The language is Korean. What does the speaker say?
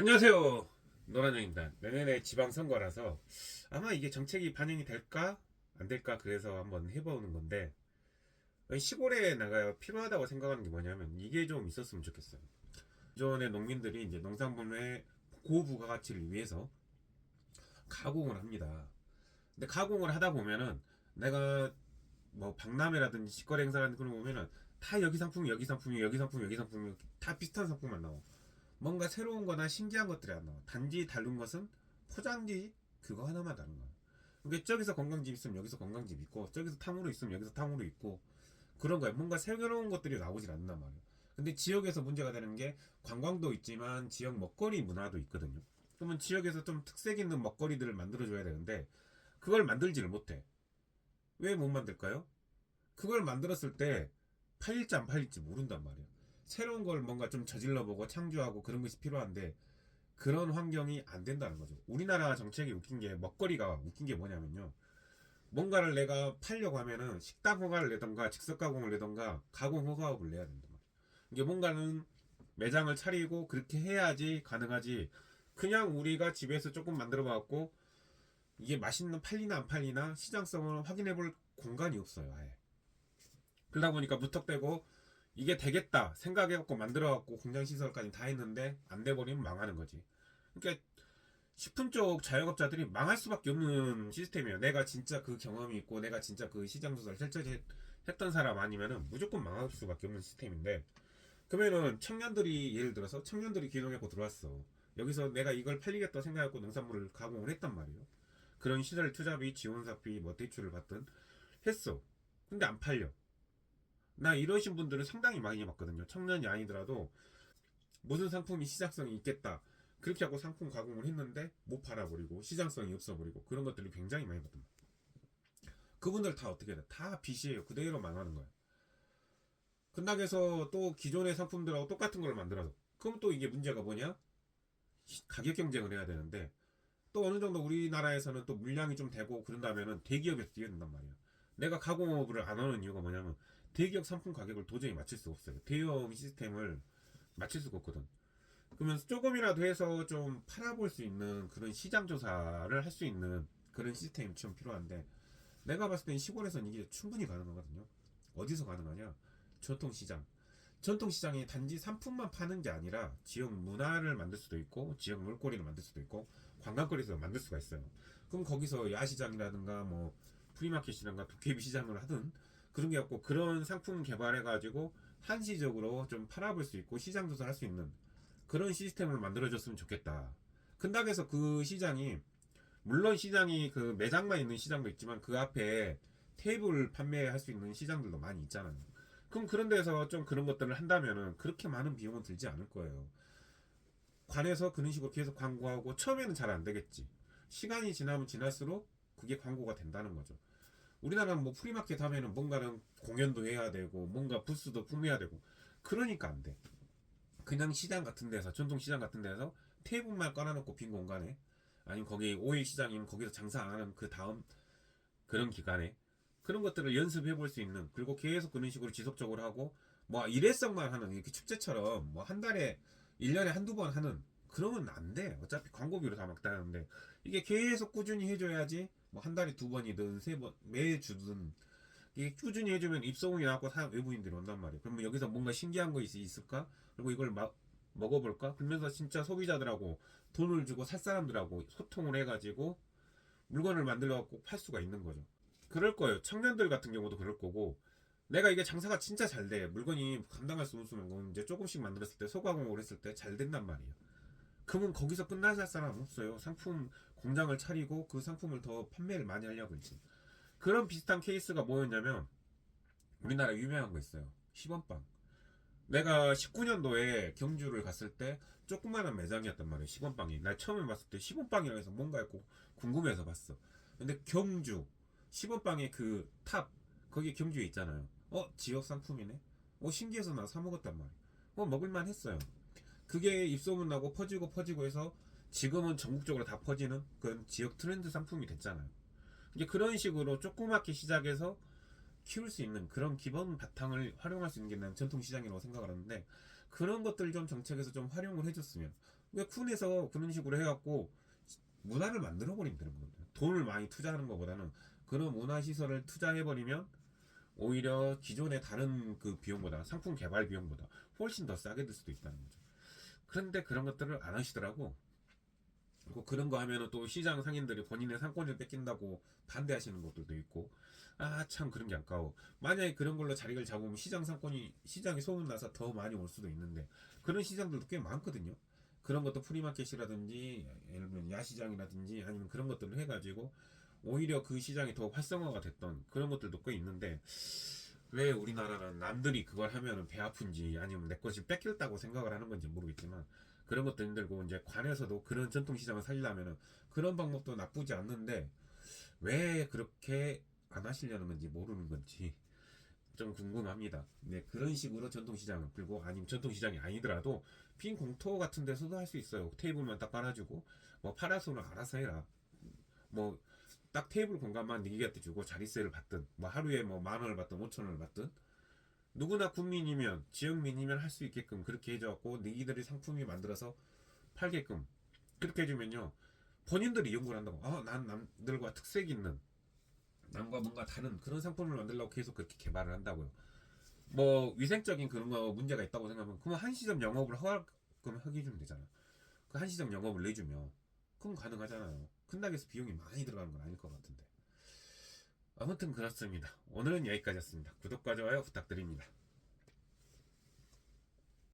안녕하세요. 노란영입니다. 내년에 지방선거라서 아마 이게 정책이 반영이 될까 안 될까 그래서 한번 해보는 건데 시골에 나가야 필요하다고 생각하는 게 뭐냐면 이게 좀 있었으면 좋겠어요. 기존의 농민들이 이제 농산물의 고부가가치를 위해서 가공을 합니다. 근데 가공을 하다 보면은 내가 뭐 박람회라든지 직거래 행사라든지 그런 거 보면은 다 여기 상품이 여기 상품이 여기 상품이 여기 상품이 다 비슷한 상품만 나와. 뭔가 새로운 거나 신기한 것들이 안 나와. 단지 다른 것은 포장지 그거 하나만 다른 거야. 그게 저기서 건강즙 있으면 여기서 건강즙 있고 저기서 탕후루 있으면 여기서 탕후루 있고 그런 거야. 뭔가 새로운 것들이 나오질 않단 말이야. 근데 지역에서 문제가 되는 게 관광도 있지만 지역 먹거리 문화도 있거든요. 그러면 지역에서 좀 특색 있는 먹거리들을 만들어줘야 되는데 그걸 만들지를 못해. 왜 못 만들까요? 그걸 만들었을 때 팔릴지 안 팔릴지 모른단 말이야. 새로운 걸 뭔가 좀 저질러 보고 창조하고 그런 것이 필요한데 그런 환경이 안 된다는 거죠. 우리나라 정책이 웃긴 게 먹거리가 웃긴 게 뭐냐면요. 뭔가를 내가 팔려고 하면은 식당 허가를 내던가 즉석 가공을 내던가 가공 허가업을 내야 된단 말이야. 이게 뭔가는 매장을 차리고 그렇게 해야지 가능하지. 그냥 우리가 집에서 조금 만들어 봐갖고 이게 맛있는 팔리나 안 팔리나 시장성을 확인해 볼 공간이 없어요. 아예. 그러다 보니까 무턱대고 이게 되겠다 생각해갖고 만들어갖고 공장 시설까지 다 했는데 안 돼버리면 망하는 거지. 그러니까 식품 쪽 자영업자들이 망할 수밖에 없는 시스템이에요. 내가 진짜 그 경험이 있고 내가 진짜 그 시장 조사를 실제 했던 사람 아니면은 무조건 망할 수밖에 없는 시스템인데 그러면은 청년들이 예를 들어서 청년들이 기농했고 들어왔어. 여기서 내가 이걸 팔리겠다 생각하고 농산물을 가공을 했단 말이에요. 그런 시설 투자비, 지원사비, 뭐 대출을 받든 했어. 근데 안 팔려. 나 이러신 분들은 상당히 많이 봤거든요. 청년이 아니더라도 무슨 상품이 시장성이 있겠다. 그렇게 하고 상품 가공을 했는데 못 팔아버리고 시장성이 없어버리고 그런 것들이 굉장히 많이 봤단 말이야. 그분들 다 어떻게 돼? 다 빚이에요. 그대로 망하는 거야. 끝나게서 또 기존의 상품들하고 똑같은 걸 만들어서 그럼 또 이게 문제가 뭐냐? 시- 가격 경쟁을 해야 되는데 또 어느 정도 우리나라에서는 또 물량이 좀 되고 그런다면은 대기업에서 뛰어든단 말이야. 내가 가공업을 안 하는 이유가 뭐냐면 대기업 상품 가격을 도저히 맞출 수 없어요. 대형 시스템을 맞출 수가 없거든. 그러면 조금이라도 해서 좀 팔아볼 수 있는 그런 시장 조사를 할 수 있는 그런 시스템이 좀 필요한데 내가 봤을 땐 시골에서는 이게 충분히 가능하거든요. 어디서 가능하냐? 전통시장. 전통시장이 단지 상품만 파는 게 아니라 지역 문화를 만들 수도 있고 지역 물거리를 만들 수도 있고 관광거리에서 만들 수가 있어요. 그럼 거기서 야시장이라든가 뭐 프리마켓이라든가 도깨비 시장을 하든 그런 게 없고 그런 상품 개발해 가지고 한시적으로 좀 팔아볼 수 있고 시장 조사할 수 있는 그런 시스템을 만들어줬으면 좋겠다. 근당에서 그 시장이 물론 시장이 그 매장만 있는 시장도 있지만 그 앞에 테이블 판매할 수 있는 시장들도 많이 있잖아요. 그럼 그런 데서 좀 그런 것들을 한다면은 그렇게 많은 비용은 들지 않을 거예요. 관에서 그런 식으로 계속 광고하고 처음에는 잘 안 되겠지. 시간이 지나면 지날수록 그게 광고가 된다는 거죠. 우리나라는 뭐 프리마켓 하면은 뭔가는 공연도 해야 되고 뭔가 부스도 꾸며야 되고 그러니까 안 돼. 그냥 시장 같은 데서 전통 시장 같은 데서 테이블만 깔아놓고 빈 공간에 아니면 거기 오일 시장이면 거기서 장사 안 하는 그 다음 그런 기간에 그런 것들을 연습해 볼 수 있는 그리고 계속 그런 식으로 지속적으로 하고 뭐 일회성만 하는 이렇게 축제처럼 뭐 한 달에 1년에 한두 번 하는 그러면 안 돼. 어차피 광고비로 다 막다는데 이게 계속 꾸준히 해줘야지 뭐 한 달에 두 번이든 세 번 매주든 이게 꾸준히 해주면 입소문이 나고 사 외부인들이 온단 말이에요. 그러면 여기서 뭔가 신기한 거 있, 있을까? 그리고 이걸 막 먹어볼까? 그러면서 진짜 소비자들하고 돈을 주고 살 사람들하고 소통을 해가지고 물건을 만들어 갖고 팔 수가 있는 거죠. 그럴 거예요. 청년들 같은 경우도 그럴 거고 내가 이게 장사가 진짜 잘 돼. 물건이 감당할 수 없으면 이제 조금씩 만들었을 때 소가공을 했을 때 잘 된단 말이에요. 그러면 거기서 끝나지 할 사람 없어요. 상품 공장을 차리고 그 상품을 더 판매를 많이 하려고 했지. 그런 비슷한 케이스가 뭐였냐면 우리나라 유명한 거 있어요. 10원빵. 내가 19년도에 경주를 갔을 때 조그마한 매장이었단 말이에요. 10원빵이. 나 처음에 봤을 때 10원빵이라고 해서 뭔가 했고 궁금해서 봤어. 근데 경주 10원빵의 그 탑 거기 경주에 있잖아요. 어 지역 상품이네. 어 신기해서 나 사 먹었단 말이야. 어 먹을만 했어요. 그게 입소문 나고 퍼지고 퍼지고 해서 지금은 전국적으로 다 퍼지는 그런 지역 트렌드 상품이 됐잖아요. 이제 그런 식으로 조그맣게 시작해서 키울 수 있는 그런 기본 바탕을 활용할 수 있는 게 난 전통 시장이라고 생각을 하는데 그런 것들 좀 정책에서 좀 활용을 해줬으면 왜 쿤에서 그런 식으로 해갖고 문화를 만들어 버리면 되는 거거든요. 돈을 많이 투자하는 것보다는 그런 문화 시설을 투자해 버리면 오히려 기존의 다른 그 비용보다 상품 개발 비용보다 훨씬 더 싸게 들 수도 있다는 거죠. 그런데 그런 것들을 안 하시더라고. 그리고 그런 거 하면은 또 시장 상인들이 본인의 상권을 뺏긴다고 반대하시는 것들도 있고 아 참 그런 게 아까워. 만약에 그런 걸로 자리를 잡으면 시장 상권이 시장이 소문나서 더 많이 올 수도 있는데 그런 시장들도 꽤 많거든요. 그런 것도 프리마켓이라든지 예를 들면 야시장이라든지 아니면 그런 것들을 해가지고 오히려 그 시장이 더 활성화가 됐던 그런 것들도 꽤 있는데 왜 우리나라는 남들이 그걸 하면은 배 아픈지 아니면 내 것이 뺏겼다고 생각을 하는 건지 모르겠지만 그런 것도 힘들고 이제 관에서도 그런 전통 시장을 살리려면은 그런 방법도 나쁘지 않는데 왜 그렇게 안 하시려는 건지 모르는 건지 좀 궁금합니다. 네, 그런 식으로 전통 시장 그리고 아니면 전통 시장이 아니더라도 빈 공터 같은 데서도 할 수 있어요. 테이블만 딱 깔아주고 뭐 파라솔을 알아서 해라. 뭐 딱 테이블 공간만 니기한테 주고 자리세를 받든 뭐 하루에 뭐 만 원을 받든 오천 원을 받든 누구나 국민이면 지역민이면 할 수 있게끔 그렇게 해줘갖고 니기들이 상품이 만들어서 팔게끔 그렇게 해주면요. 본인들이 연구를 한다고. 아난 남들과 특색 있는 남과 뭔가 다른 그런 상품을 만들려고 계속 그렇게 개발을 한다고요. 뭐 위생적인 그런 거 문제가 있다고 생각하면 그럼 한시점 영업을 허가금 하게 해주면 되잖아. 그 한시점 영업을 내주면 그럼 가능하잖아요 큰다고 해서 비용이 많이 들어가는 건 아닐 것 같은데. 아무튼 그렇습니다. 오늘은 여기까지였습니다. 구독과 좋아요 부탁드립니다